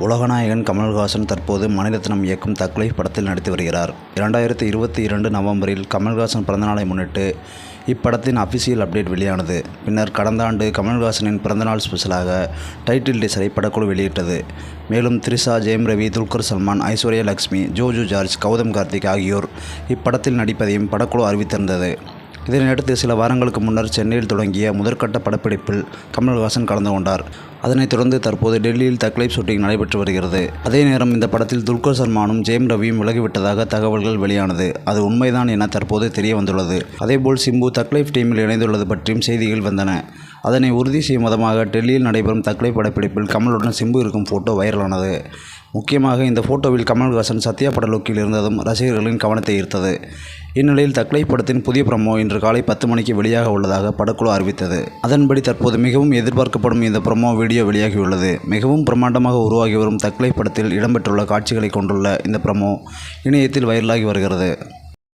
உலகநாயகன் கமல்ஹாசன் தற்போது மணிரத்னம் இயக்கும் தக்லைஃப் படத்தில் நடித்து வருகிறார். இரண்டாயிரத்தி இருபத்தி இரண்டு நவம்பரில் கமல்ஹாசன் பிறந்தநாளை முன்னிட்டு இப்படத்தின் அஃபிஷியல் அப்டேட் வெளியானது. பின்னர் கடந்த ஆண்டு கமல்ஹாசனின் பிறந்தநாள் ஸ்பெஷலாக டைட்டில் டிசரை படக்குழு வெளியிட்டது. மேலும் த்ரிஷா ஜெயம் ரவி துல்கர் சல்மான் ஐஸ்வர்யா லக்ஷ்மி ஜோஜு ஜார்ஜ் கௌதம் கார்த்திக் ஆகியோர் இப்படத்தில் நடிப்பதையும் படக்குழு அறிவித்திருந்தது. இதனையடுத்து சில வாரங்களுக்கு முன்னர் சென்னையில் தொடங்கிய முதற்கட்ட படப்பிடிப்பில் கமல்ஹாசன் கலந்து கொண்டார். அதனைத் தொடர்ந்து தற்போது டெல்லியில் தக்லைப் ஷூட்டிங் நடைபெற்று வருகிறது. அதே நேரம் இந்த படத்தில் துல்கர் சல்மானும் ஜெயம் ரவியும் விலகிவிட்டதாக தகவல்கள் வெளியானது. அது உண்மைதான் என தற்போது தெரிய வந்துள்ளது அதேபோல் சிம்பு தக்லைஃப் டீமில் இணைந்துள்ளது பற்றியும் செய்திகள் வந்தன. அதனை உறுதி செய்யும் விதமாக டெல்லியில் நடைபெறும் தக்லைஃப் படப்பிடிப்பில் கமலுடன் சிம்பு இருக்கும் ஃபோட்டோ வைரலானது. முக்கியமாக இந்த ஃபோட்டோவில் கமல்ஹாசன் சத்யா பட லுக்கில் இருந்ததும் ரசிகர்களின் கவனத்தை ஈர்த்தது. இந்நிலையில் தக்லை படத்தின் புதிய ப்ரமோ இன்று காலை பத்து மணிக்கு வெளியாக உள்ளதாக படக்குழு அறிவித்தது. அதன்படி தற்போது மிகவும் எதிர்பார்க்கப்படும் இந்த ப்ரமோ வீடியோ வெளியாகியுள்ளது. மிகவும் பிரம்மாண்டமாக உருவாகி வரும் தக்லை படத்தில் இடம்பெற்றுள்ள காட்சிகளை கொண்டுள்ள இந்த ப்ரமோ இணையத்தில் வைரலாகி வருகிறது.